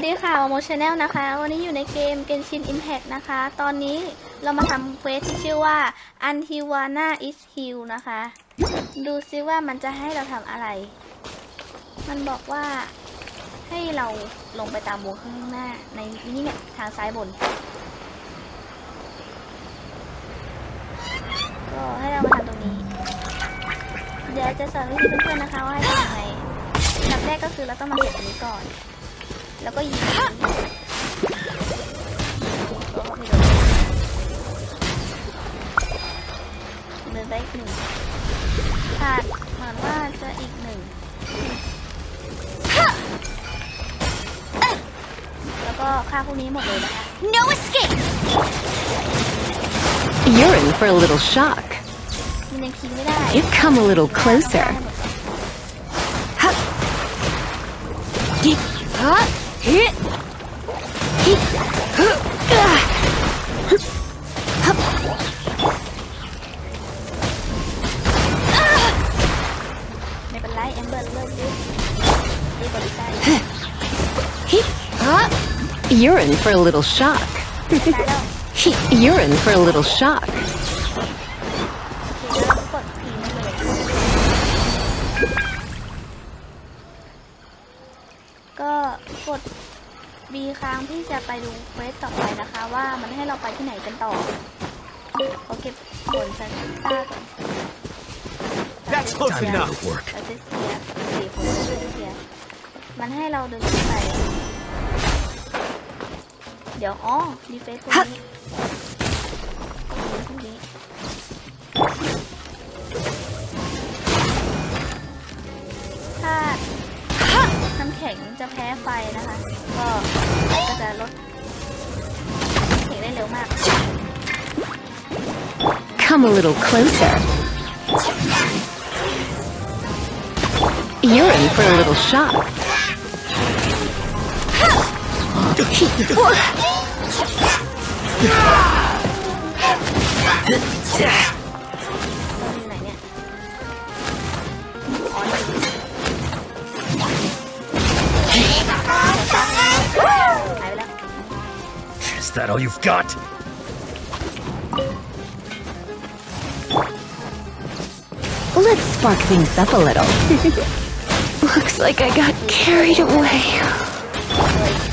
สดีค่ะโมชแนลนะคะ วันนี้อยู่ในเกม Genshin Impact นะคะ ตอนนี้เรามาทำเควสที่ชื่อว่า Antiwana is Heal นะคะ ดูซิว่ามันจะให้เราทำอะไร มันบอกว่าให้เราลงไปตามวงข้างหน้าในนี่เนี่ยทางซ้ายบน ก็ให้เรามาทำตรงนี้ เดี๋ยวจะสอนวิธีเพื่อนๆนะคะว่าให้ทำยังไงอันดับแรกก็คือเราต้องมาเก็บอันนี้ก่อน แล้วก็ยิงก็ไม่โดนเดินไปอีกหนึ่งขาดเหมือนว่าจะอีกหนึ่ง แล้วก็ฆ่าพวกนี้หมดเลยนะคะ No escape! You're in for a little shock. มันยังทิ้งไม่ได้ You come a little closer. ไม่เป็นไรแอมเบอร์เลิกดิดีกว่าลิซ่าอีก You're in for a little shock. ตายแล้ว You're in for a little shock. B ค้างที่จะไปดูเควสต่อไปนะคะ ว่ามันให้เราไปที่ไหนกันต่อขอเก็บผลสตาร์ก่อน That's close enough. Work. เราจะเสียสี่คนช่วยจะเสียมันให้เราเดินขึ้นไป เดี๋ยวอ๋อดีเฟซตรงนี้ตรงนี้ถ้าน้ำแข็งจะแพ้ไฟนะคะ ก็ก็ Come a little closer. You're in for a little shock. Is that all you've got? Spark things up a little. Looks like I got carried away.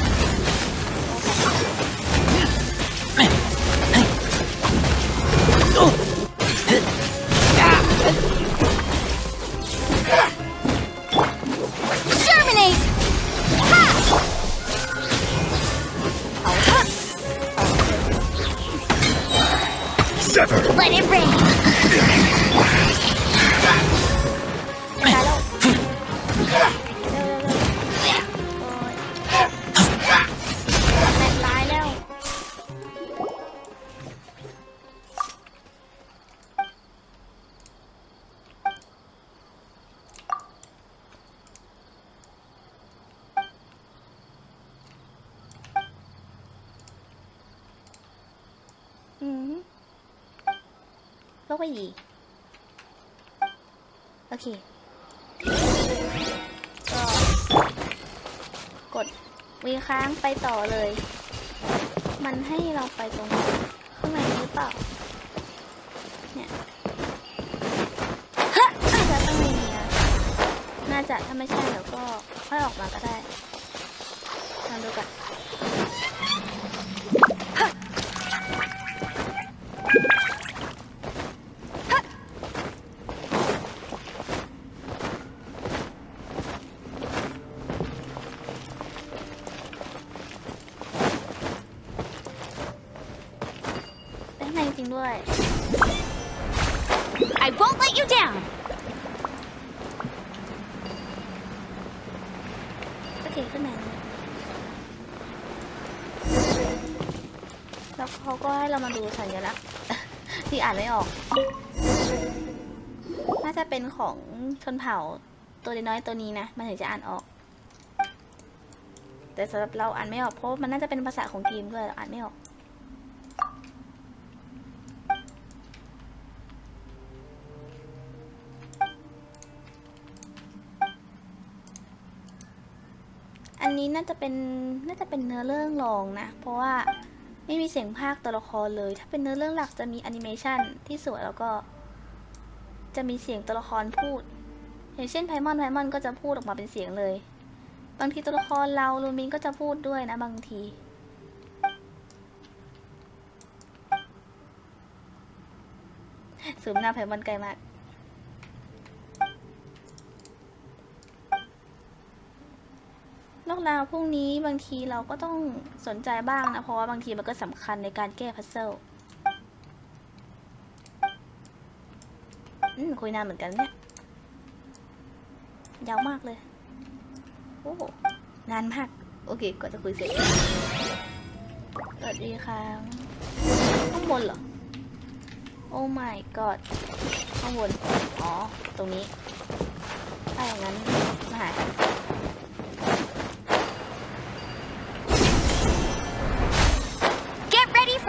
แล้วก็ยีโอเค ก็กดวีค้างไปต่อเลย มันให้เราไปตรงข้างในหรือเปล่า เนี่ยน่าจะต้องมีนะน่าจะถ้าไม่ใช่เดี๋ยวก็ค่อยออกมาก็ได้ งด้วย I won't let you down! โอเคขึ้นมาแล้วเขาก็ให้เรามาดูสัญลักษณ์ที่อ่านไม่ออก น่าจะเป็นของชนเผ่าตัวน้อยๆตัวนี้นะ มันถึงจะอ่านออก แต่สำหรับเราอ่านไม่ออกเพราะมันน่าจะเป็นภาษาของทีมด้วยเราอ่านไม่ออก นี้น่าจะเป็นน่าจะเป็นเนื้อเรื่องรองนะ เพราะว่าไม่มีเสียงภาคตัวละครเลย ถ้าเป็นเนื้อเรื่องหลักจะมีแอนิเมชันที่สวยแล้วก็ จะมีเสียงตัวละครพูด อย่างเช่นไพมอนไพมอนก็จะพูดออกมาเป็นเสียงเลย บางทีตัวละครเราลูมินก็จะพูดด้วยนะบางทีสูมหน้าไพมอนไกลมาก นอก ราวพวกนี้บางทีเราก็ต้องสนใจบ้างนะ เพราะว่าบางทีมันก็สำคัญในการแก้พัซเซิลอืมคุยนานเหมือนกันเนี่ย ยาวมากเลย โอ้ นานมาก โอเคกว่าจะคุยเสร็จสวัสดีค่ะข้างบนเหรอ โอ้ my god ข้างบน อ๋อ ตรงนี้ถ้าอย่างนั้น มาหากัน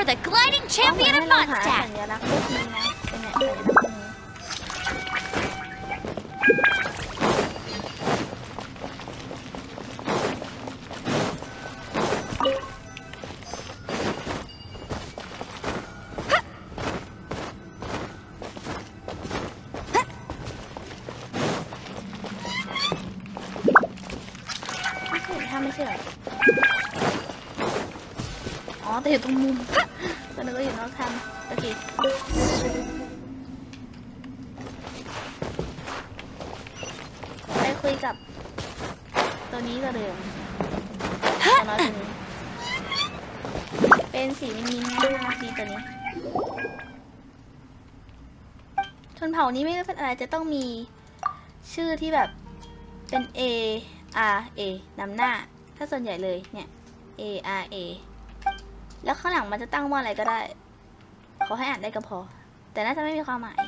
the gliding เอา champion ให้ of เราหาสั Mondstadt. ญลักษณ์พวกนี้นะเป็นเนี่ยสัญลักษณ์พวกนี้ไม่ใช่ถ้าไม่ใช่เหรออ๋อ แต่อยู่ตรงมุม ชนนี้ไม่เป็นอะไรจะต้องมีชื่อที่แบบเป็น A R A นำหน้า ถ้าส่วนใหญ่เลยเนี่ย A R A แล้วข้างหลังมันจะตั้งว่าอะไรก็ได้ ขอให้อ่านได้ก็พอ แต่น่าจะไม่มีความหมาย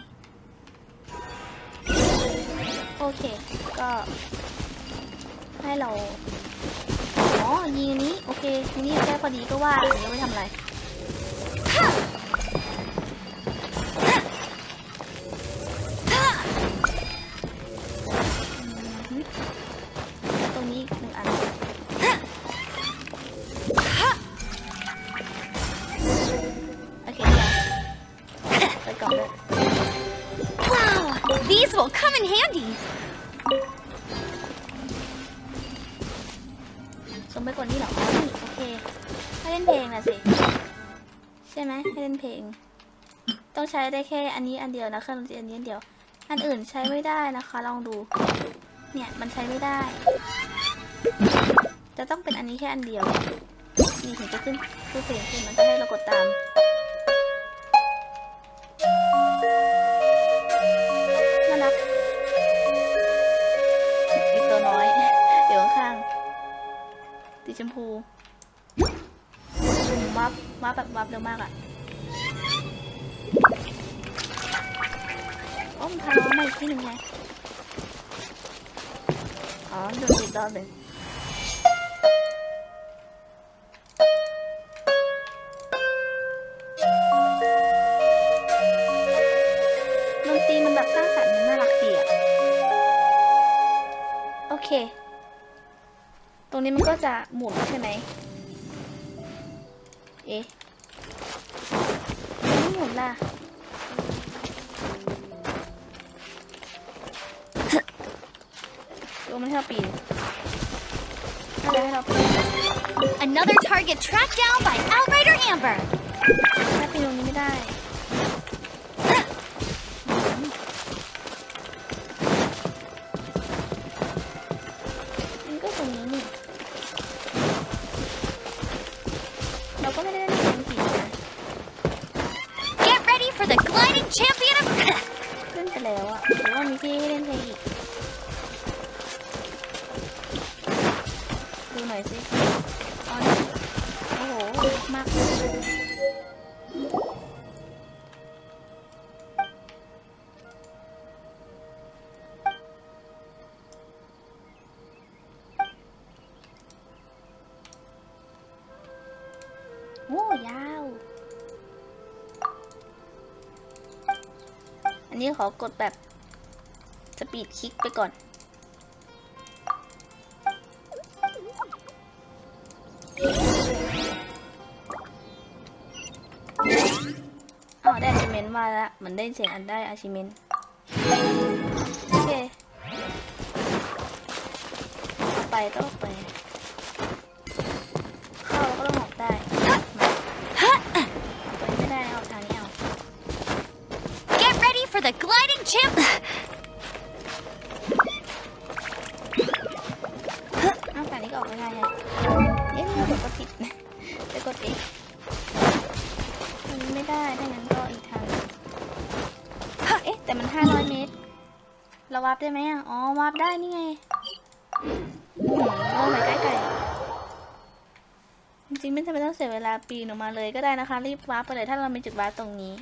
โอเค ก็ให้เรา อ๋อ ยิงนี้ โอเคทีนี้แค่พอดีก็ว่าถึงยังไม่ทำอะไร these will come in handy. สมไปกว่านี้เหรออ๋อนี่โอเคให้เล่นเพลงนะสิ ใช่ไหมให้เล่นเพลง ต้องใช้ได้แค่อันนี้อันเดียวนะเครื่องดนตรีอันนี้อันเดียว อันอื่นใช้ไม่ได้นะคะ ลองดู เนี่ยมันใช้ไม่ได้ จะต้องเป็นอันนี้แค่อันเดียว นี่ถึงจะขึ้นคือเพลงขึ้นมันจะให้เรากดตาม ชมพูวับวับแบบวับเร็วมากอะอ้อมันพาน้องมาอีกที่หนึ่งไงอ๋อโดนอีกรอบหนึ่ง จะหมุนใช่ไหม เอ๊ะไม่หมุนล่ะดูมันให้เราปีนน่าจะให้เราปีน Another target tracked down by Outrider Amber. โอ้ยาว อันนี้ขอกดแบบ สปีดคลิกไปก่อนอ๋อได้ achievement มาแล้วเหมือนได้เสียงอันได้ achievement โอเค ไปก็ออกไป ออกไม่ได้เอ๊ะเรากดผิดนะจะกดเองมันไม่ได้ถ้างั้นก็อีกทางเอ๊ะ แต่มัน500เมตรเราวาร์ปได้ไหมอะ อ๋อ วาร์ปได้นี่ไงโอ้ยใกล้ไก่จริงๆไม่จำเป็นต้องเสียเวลาปีนออกมาเลยก็ได้นะคะ รีบวาร์ปไปเลยถ้าเรามีจุดวาร์ปตรงนี้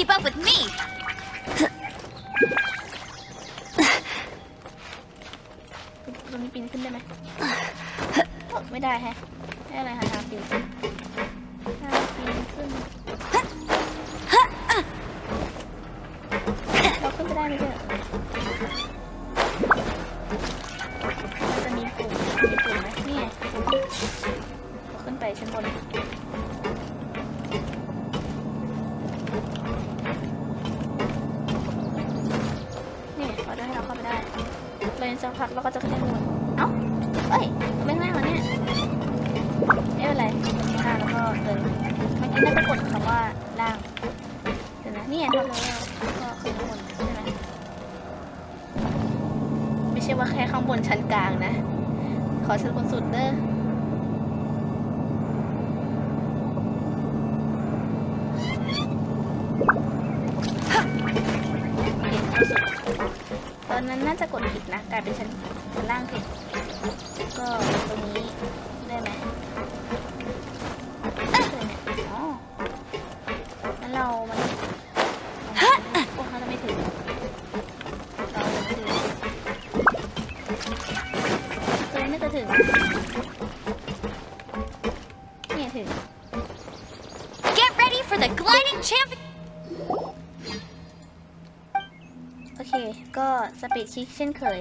keep up with me. เอ้าเอ้ยไม่ง่ายเหรอเนี่ยไม่เป็นไรล่างแล้วก็เดินเมื่อกี้น่าจะกดคำว่าล่างเดี๋ยวนะนี่ไงทำแล้วก็ขึ้นข้างบนใช่ไหมไม่ใช่ว่าแค่ข้างบนชั้นกลางนะ ขอชั้นบนสุดเด้อตอนนั้นน่าจะกดผิดนะ กลายเป็นชั้นชั้นล่างผิด ปีดคิกเช่นเคย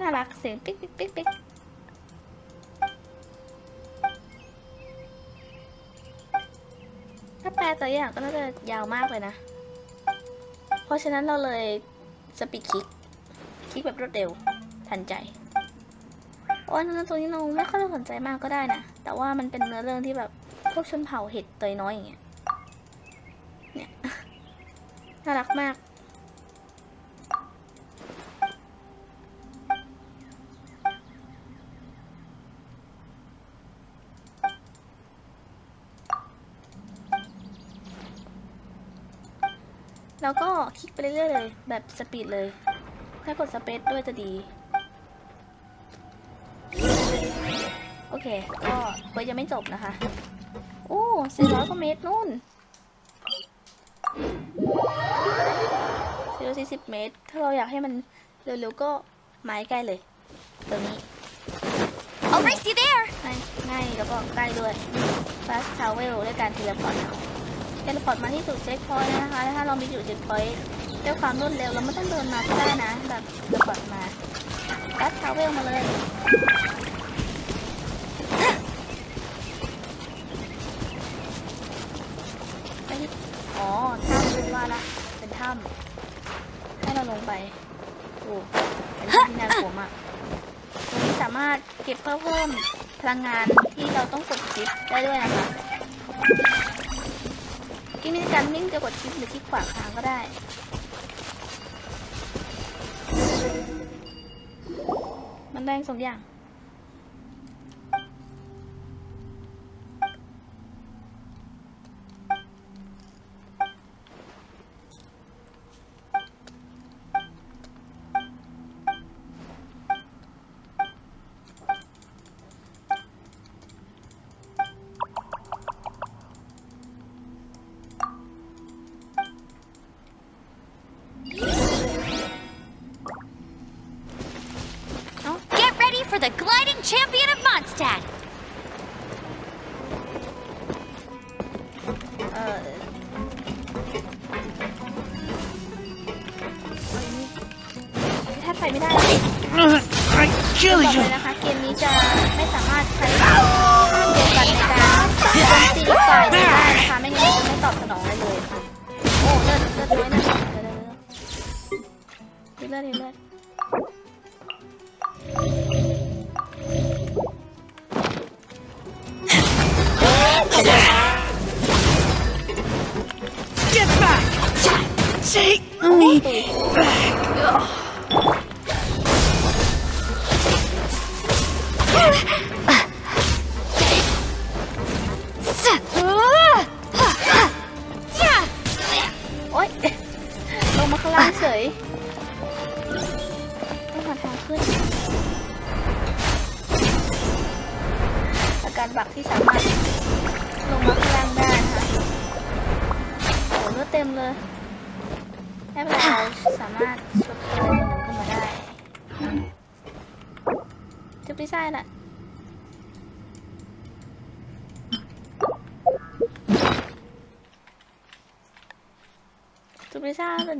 น่ารักเสียงปิ๊กปิ๊กปิ๊กปิ๊กถ้าแปลตัวอย่างก็น่าจะยาวมากเลยนะ เพราะฉะนั้นเราเลย สปีดคลิก คลิกแบบรวดเร็ว ทันใจโอ้ยนั้นตัวนี้เราไม่ค่อยสนใจมากก็ได้นะ แต่ว่ามันเป็นเนื้อเรื่องที่แบบพวกชนเผ่าเห็ดตัวน้อยอย่างเงี้ย เนี่ย น่ารักมาก แล้วก็คลิกไปเรื่อยๆเลย แบบสปีดเลย ถ้ากดสเปซด้วยจะดี โอเค ก็เควสยังไม่จบนะคะ โอ้400กว่าเมตรนู่น440เมตร ถ้าเราอยากให้มันเร็วๆก็ไม้ใกล้เลย ตรงนี้ I'll race you there. ง่ายง่ายแล้วก็ใกล้ด้วย fast travel ด้วยการเทเลพอร์ต เอาเทเลพอร์ตมาที่จุดเช็คพอยต์นะคะ ถ้าเรามีจุดเช็คพอยต์ด้วยความรวดเร็วเราไม่ต้องเดินมาก็ได้นะ แบบเทเลพอร์ตมา fast travel มาเลยไปอ๋อถ้ำเป็นว่าละ เป็นถ้ำให้เราลงไปโอ้เป็นที่น่ากลัวมากตรงนี้สามารถเก็บเพิ่มพลังงานที่เราต้องกดชิปได้ด้วยนะคะ ที่มีการวิ่งจะกดชิปหรือที่ขวาทางก็ได้ มันแรงสองอย่าง champion of Mondstadt. Uh... I เชื่อเลยเชียว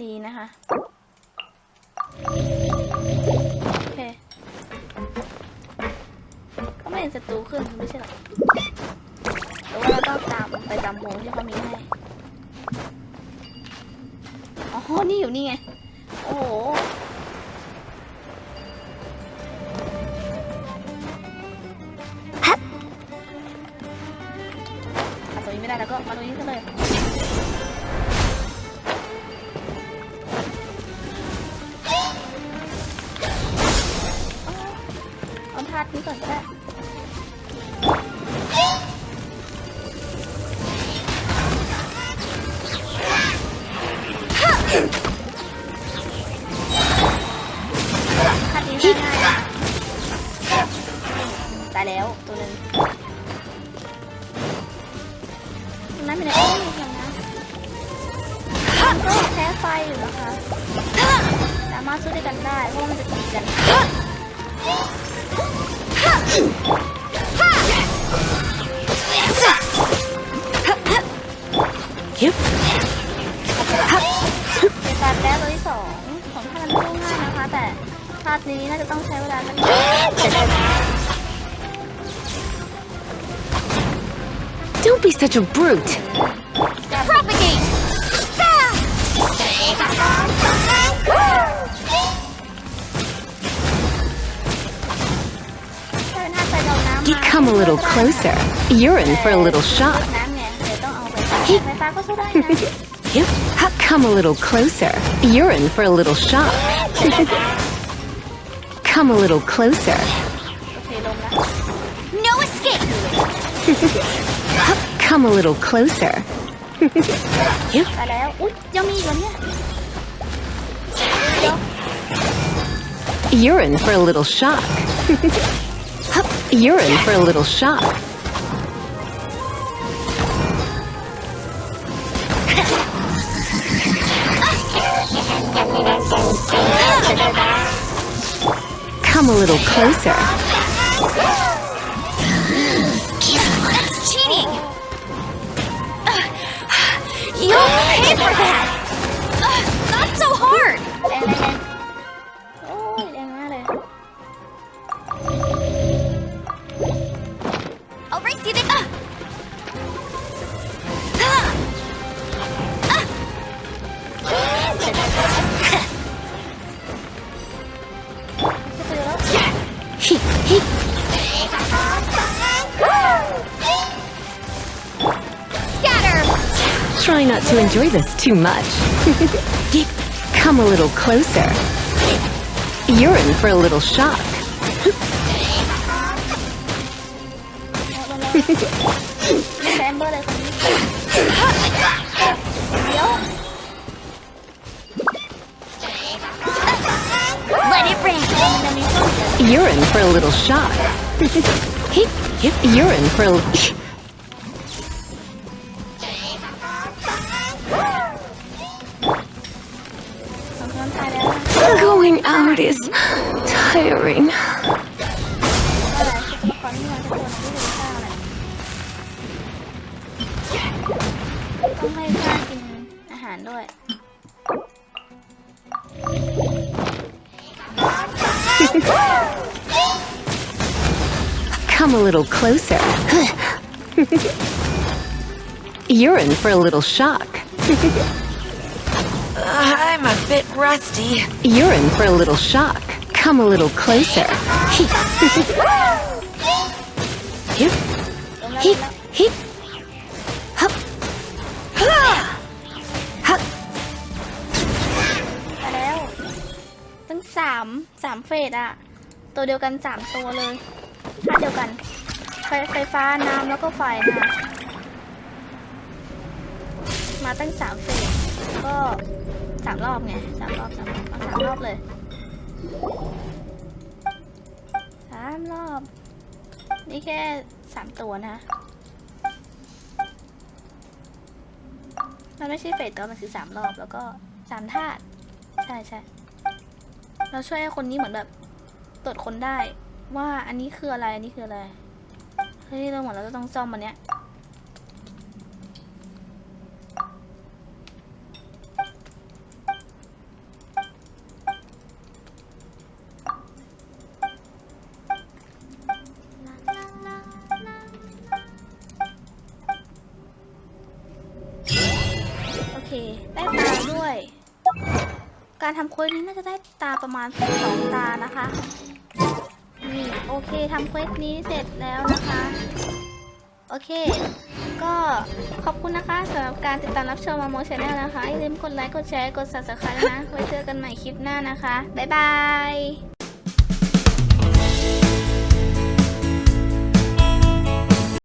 ดีนะคะโอเคก็ไม่เห็นศัตรูขึ้นไม่ใช่หรอแต่ว่าเราต้องตามไปตามโมงที่เขามีให้อ๋อนี่อยู่นี่ไง โอ้โหฮะตรงนี้ไม่ได้แล้วก็มาตรงนี้ก็เลย him. Don't be such a brute! Propagate! Come a little closer. You're in for a little shock. Yep. Come a little closer. You're in for a little shock. Come a little closer. No escape! Come a little closer. ไปแล้ว You're in for a little shock. You're in for a little shock. Come a little closer. You'll pay for that! Uh, not so hard! Try not to enjoy this too much. Come a little closer. You're in for a little shock. Let it rain. You're in for a little shock. You're in for a going out is tiring. Come a little closer. You're in for a little shock. I'm a bit rusty. You're in for a little shock. Come a little closer. Hip, ลงแล้วล hip, งแล้ว hip. Hup. Hup. มาแล้วตั้งสามสามเฟสอะตัวเดียวกันสามตัวเลยท่าเดียวกัน ไฟไฟฟ้าน้ำแล้วก็ไฟนะคะมาตั้งสามเฟสก็ สามรอบไงสามรอบสามรอบเอาสามรอบเลยสามรอบ นี่แค่สามตัวนะ มันไม่ใช่เฟสตัวมันคือสามรอบแล้วก็สามธาตุใช่ใช่เราช่วยให้คนนี้เหมือนแบบตรวจคนได้ ว่าอันนี้คืออะไรอันนี้คืออะไรเฮ้ยเราเหมือนเราจะต้องซ่อมมันเนี้ย การทำเค้ดนี้น่าจะได้ตาประมาณสองตานะคะ นี่โอเคทำเควสนี้เสร็จแล้วนะคะ โอเค ก็ขอบคุณนะคะสำหรับการติดตามรับชมมาโมชแนลนะคะอย่าลืมกดไลค์ กดแชร์ กด subscribe นะ ไว้เจอกันใหม่คลิปหน้านะคะ บ๊ายบาย